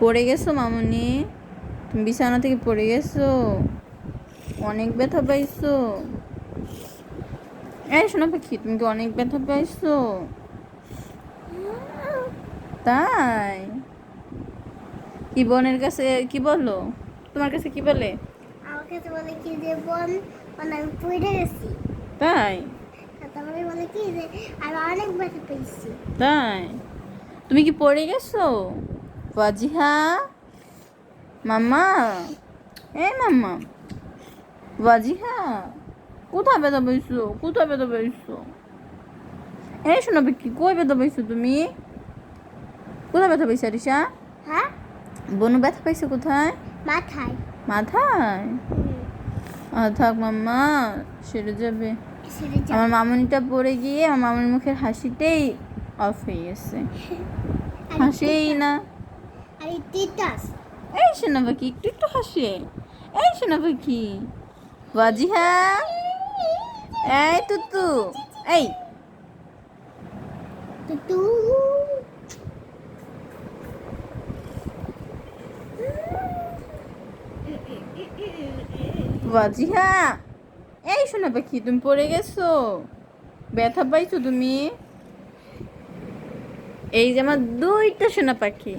পড়ে গেছো মামুনি? তুমি বিছানা থেকে পড়ে গেছো? অনেক ব্যথা পাইছো? এই শোনো পাখি তুমি কি অনেক ব্যথা পাইছো? তাই? কি বোনের কাছে কি বলো? তোমার কাছে কি বলে? আমার কাছে বলে কি যে বোন মানে আমি পড়ে গেছি। তাই? আর তারপরে বলে কি যে আমি অনেক ব্যথা পেয়েছি। তাই? তুমি কি পড়ে গেছো? ওয়াজিহা। মাম্মা। এই মাম্মা। ওয়াজিহা। কোথায় বেদা পাইছো কোথায় বেদা পাইছো এই শোনো কি কই বেদা পাইছো তুমি? কোথায় ব্যথা পাইছো রিসা হ্যাঁ? বনু ব্যথা পাইছো কোথায়? মাথায়। মাথায়? থাক মাম্মা সেরে যাবে। আমার মামুনিটা পড়ে গিয়ে আমার মামুনির মুখের হাসিতেই অফ হয়ে গেছে হাসেই না এই শোনা পাখি একটু একটু হাসে এই শোনা পাখি ওয়াজিহা এই তুতু এই তো তু ওয়াজিহা এই শোনা পাখি তুমি পড়ে গেছো ব্যথা পাইছো তুমি এই যে আমার দুইটা সোনা পাখি।